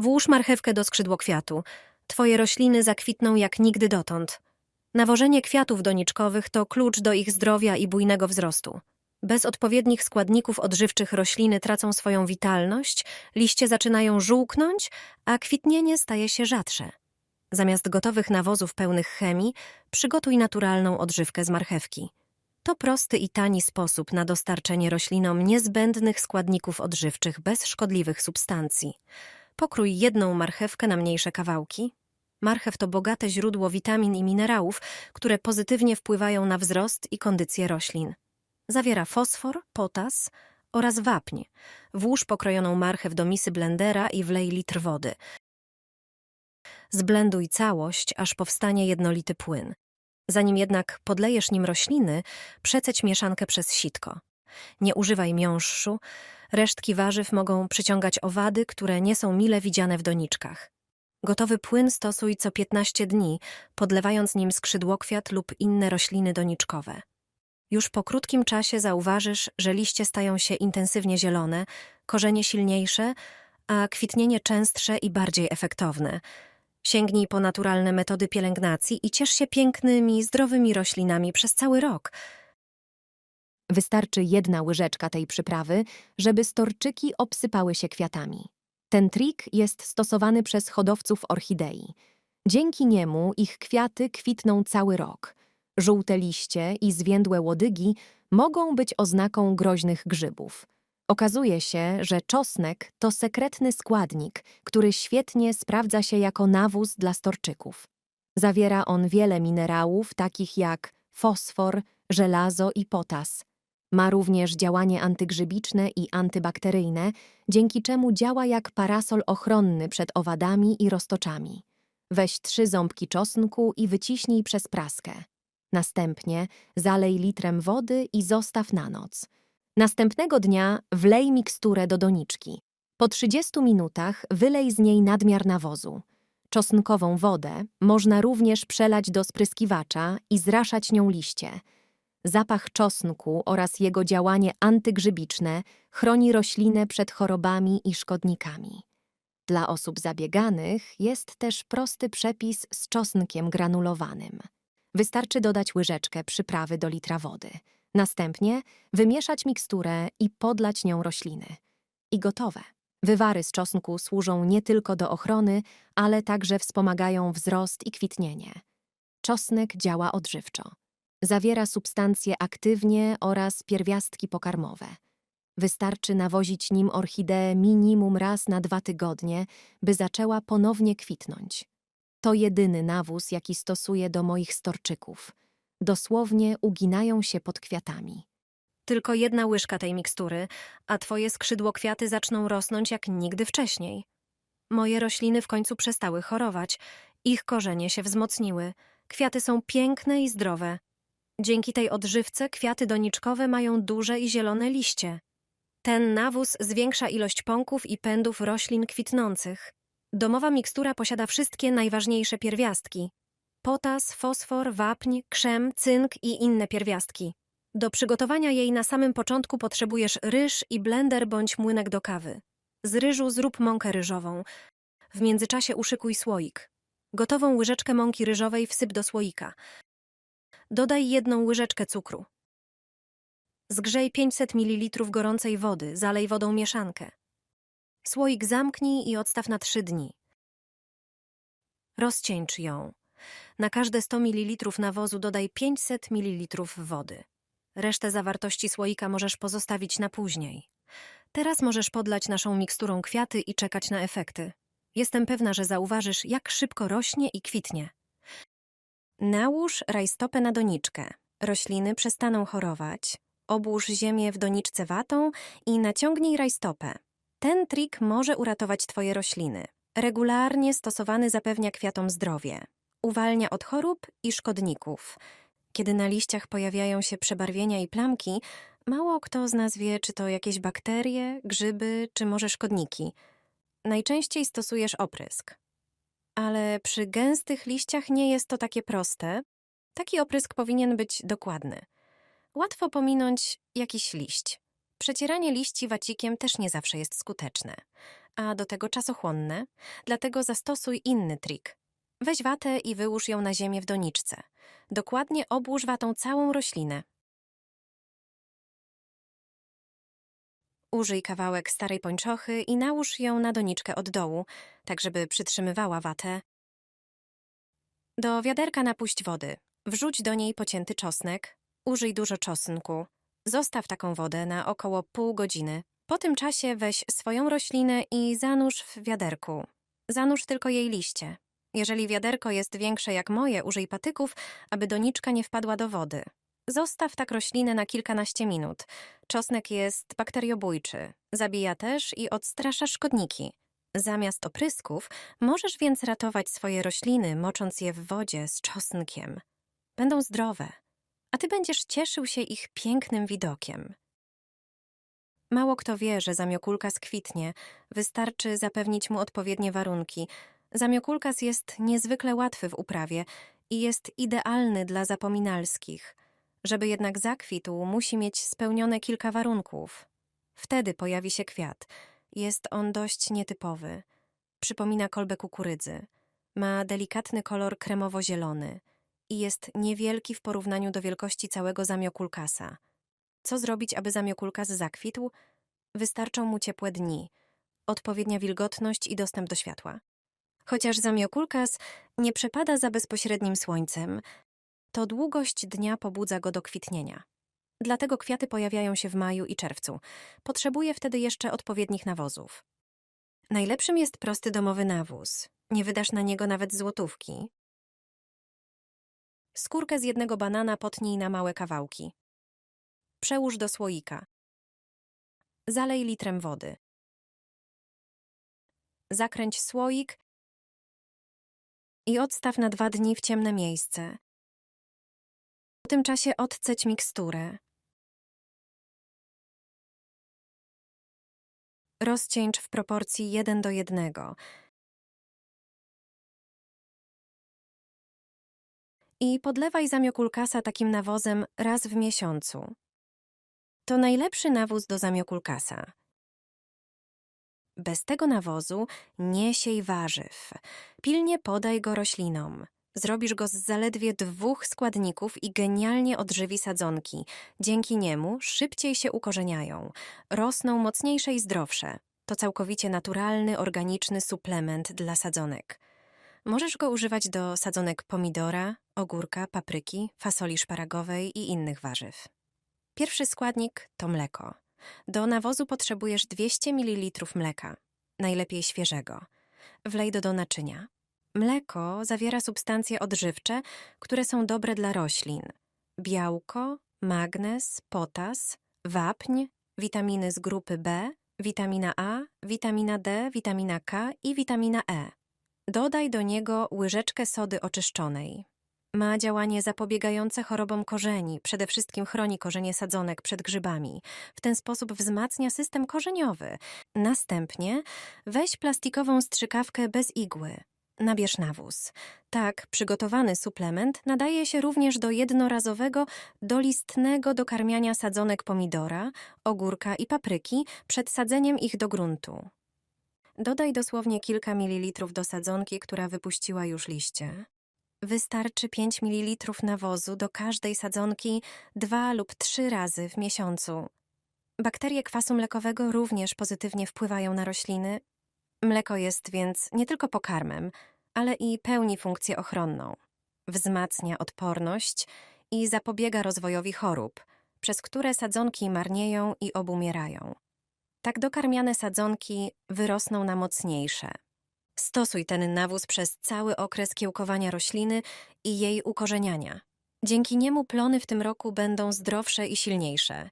Włóż marchewkę do skrzydłokwiatu. Twoje rośliny zakwitną jak nigdy dotąd. Nawożenie kwiatów doniczkowych to klucz do ich zdrowia i bujnego wzrostu. Bez odpowiednich składników odżywczych rośliny tracą swoją witalność, liście zaczynają żółknąć, a kwitnienie staje się rzadsze. Zamiast gotowych nawozów pełnych chemii, przygotuj naturalną odżywkę z marchewki. To prosty i tani sposób na dostarczenie roślinom niezbędnych składników odżywczych bez szkodliwych substancji. Pokrój jedną marchewkę na mniejsze kawałki. Marchew to bogate źródło witamin i minerałów, które pozytywnie wpływają na wzrost i kondycję roślin. Zawiera fosfor, potas oraz wapń. Włóż pokrojoną marchew do misy blendera i wlej litr wody. Zblenduj całość, aż powstanie jednolity płyn. Zanim jednak podlejesz nim rośliny, przeceć mieszankę przez sitko. Nie używaj miąższu, resztki warzyw mogą przyciągać owady, które nie są mile widziane w doniczkach. Gotowy płyn stosuj co 15 dni, podlewając nim skrzydłokwiat lub inne rośliny doniczkowe. Już po krótkim czasie zauważysz, że liście stają się intensywnie zielone, korzenie silniejsze, a kwitnienie częstsze i bardziej efektowne. Sięgnij po naturalne metody pielęgnacji i ciesz się pięknymi, zdrowymi roślinami przez cały rok. Wystarczy jedna łyżeczka tej przyprawy, żeby storczyki obsypały się kwiatami. Ten trik jest stosowany przez hodowców orchidei. Dzięki niemu ich kwiaty kwitną cały rok. Żółte liście i zwiędłe łodygi mogą być oznaką groźnych grzybów. Okazuje się, że czosnek to sekretny składnik, który świetnie sprawdza się jako nawóz dla storczyków. Zawiera on wiele minerałów, takich jak fosfor, żelazo i potas. Ma również działanie antygrzybiczne i antybakteryjne, dzięki czemu działa jak parasol ochronny przed owadami i roztoczami. Weź trzy ząbki czosnku i wyciśnij przez praskę. Następnie zalej litrem wody i zostaw na noc. Następnego dnia wlej miksturę do doniczki. Po 30 minutach wylej z niej nadmiar nawozu. Czosnkową wodę można również przelać do spryskiwacza i zraszać nią liście. Zapach czosnku oraz jego działanie antygrzybiczne chroni roślinę przed chorobami i szkodnikami. Dla osób zabieganych jest też prosty przepis z czosnkiem granulowanym. Wystarczy dodać łyżeczkę przyprawy do litra wody. Następnie wymieszać miksturę i podlać nią rośliny. I gotowe. Wywary z czosnku służą nie tylko do ochrony, ale także wspomagają wzrost i kwitnienie. Czosnek działa odżywczo. Zawiera substancje aktywnie oraz pierwiastki pokarmowe. Wystarczy nawozić nim orchideę minimum raz na dwa tygodnie, by zaczęła ponownie kwitnąć. To jedyny nawóz, jaki stosuję do moich storczyków. Dosłownie uginają się pod kwiatami. Tylko jedna łyżka tej mikstury, a twoje skrzydłokwiaty zaczną rosnąć jak nigdy wcześniej. Moje rośliny w końcu przestały chorować, ich korzenie się wzmocniły, kwiaty są piękne i zdrowe. Dzięki tej odżywce kwiaty doniczkowe mają duże i zielone liście. Ten nawóz zwiększa ilość pąków i pędów roślin kwitnących. Domowa mikstura posiada wszystkie najważniejsze pierwiastki: potas, fosfor, wapń, krzem, cynk i inne pierwiastki. Do przygotowania jej na samym początku potrzebujesz ryż i blender bądź młynek do kawy. Z ryżu zrób mąkę ryżową. W międzyczasie uszykuj słoik. Gotową łyżeczkę mąki ryżowej wsyp do słoika. Dodaj jedną łyżeczkę cukru. Zgrzej 500 ml gorącej wody, zalej wodą mieszankę. Słoik zamknij i odstaw na 3 dni. Rozcieńcz ją. Na każde 100 ml nawozu dodaj 500 ml wody. Resztę zawartości słoika możesz pozostawić na później. Teraz możesz podlać naszą miksturą kwiaty i czekać na efekty. Jestem pewna, że zauważysz, jak szybko rośnie i kwitnie. Nałóż rajstopę na doniczkę. Rośliny przestaną chorować. Obłóż ziemię w doniczce watą i naciągnij rajstopę. Ten trik może uratować Twoje rośliny. Regularnie stosowany zapewnia kwiatom zdrowie. Uwalnia od chorób i szkodników. Kiedy na liściach pojawiają się przebarwienia i plamki, mało kto z nas wie, czy to jakieś bakterie, grzyby, czy może szkodniki. Najczęściej stosujesz oprysk. Ale przy gęstych liściach nie jest to takie proste. Taki oprysk powinien być dokładny. Łatwo pominąć jakiś liść. Przecieranie liści wacikiem też nie zawsze jest skuteczne, a do tego czasochłonne, dlatego zastosuj inny trik. Weź watę i wyłóż ją na ziemię w doniczce. Dokładnie obłóż watą całą roślinę. Użyj kawałek starej pończochy i nałóż ją na doniczkę od dołu, tak żeby przytrzymywała watę. Do wiaderka napuść wody. Wrzuć do niej pocięty czosnek. Użyj dużo czosnku. Zostaw taką wodę na około pół godziny. Po tym czasie weź swoją roślinę i zanurz w wiaderku. Zanurz tylko jej liście. Jeżeli wiaderko jest większe jak moje, użyj patyków, aby doniczka nie wpadła do wody. Zostaw tak roślinę na kilkanaście minut. Czosnek jest bakteriobójczy, zabija też i odstrasza szkodniki. Zamiast oprysków możesz więc ratować swoje rośliny, mocząc je w wodzie z czosnkiem. Będą zdrowe, a ty będziesz cieszył się ich pięknym widokiem. Mało kto wie, że zamiokulkas kwitnie, wystarczy zapewnić mu odpowiednie warunki. Zamiokulkas jest niezwykle łatwy w uprawie i jest idealny dla zapominalskich. Żeby jednak zakwitł, musi mieć spełnione kilka warunków. Wtedy pojawi się kwiat. Jest on dość nietypowy. Przypomina kolbę kukurydzy. Ma delikatny kolor kremowo-zielony i jest niewielki w porównaniu do wielkości całego zamiokulkasa. Co zrobić, aby zamiokulkas zakwitł? Wystarczą mu ciepłe dni, odpowiednia wilgotność i dostęp do światła. Chociaż zamiokulkas nie przepada za bezpośrednim słońcem, to długość dnia pobudza go do kwitnienia. Dlatego kwiaty pojawiają się w maju i czerwcu. Potrzebuje wtedy jeszcze odpowiednich nawozów. Najlepszym jest prosty domowy nawóz. Nie wydasz na niego nawet złotówki. Skórkę z jednego banana potnij na małe kawałki. Przełóż do słoika. Zalej litrem wody. Zakręć słoik i odstaw na dwa dni w ciemne miejsce. Tym czasie odceć miksturę. Rozcieńcz w proporcji 1 do 1. I podlewaj zamiokulkasa takim nawozem raz w miesiącu. To najlepszy nawóz do zamiokulkasa. Bez tego nawozu nie siej warzyw. Pilnie podaj go roślinom. Zrobisz go z zaledwie dwóch składników i genialnie odżywi sadzonki. Dzięki niemu szybciej się ukorzeniają, rosną mocniejsze i zdrowsze. To całkowicie naturalny, organiczny suplement dla sadzonek. Możesz go używać do sadzonek pomidora, ogórka, papryki, fasoli szparagowej i innych warzyw. Pierwszy składnik to mleko. Do nawozu potrzebujesz 200 ml mleka, najlepiej świeżego. Wlej do, do naczynia. Mleko zawiera substancje odżywcze, które są dobre dla roślin: białko, magnez, potas, wapń, witaminy z grupy B, witamina A, witamina D, witamina K i witamina E. Dodaj do niego łyżeczkę sody oczyszczonej. Ma działanie zapobiegające chorobom korzeni, przede wszystkim chroni korzenie sadzonek przed grzybami. W ten sposób wzmacnia system korzeniowy. Następnie weź plastikową strzykawkę bez igły. Nabierz nawóz. Tak, przygotowany suplement nadaje się również do jednorazowego, dolistnego dokarmiania sadzonek pomidora, ogórka i papryki przed sadzeniem ich do gruntu. Dodaj dosłownie kilka mililitrów do sadzonki, która wypuściła już liście. Wystarczy 5 ml nawozu do każdej sadzonki dwa lub trzy razy w miesiącu. Bakterie kwasu mlekowego również pozytywnie wpływają na rośliny. Mleko jest więc nie tylko pokarmem, ale i pełni funkcję ochronną. Wzmacnia odporność i zapobiega rozwojowi chorób, przez które sadzonki marnieją i obumierają. Tak dokarmiane sadzonki wyrosną na mocniejsze. Stosuj ten nawóz przez cały okres kiełkowania rośliny i jej ukorzeniania. Dzięki niemu plony w tym roku będą zdrowsze i silniejsze.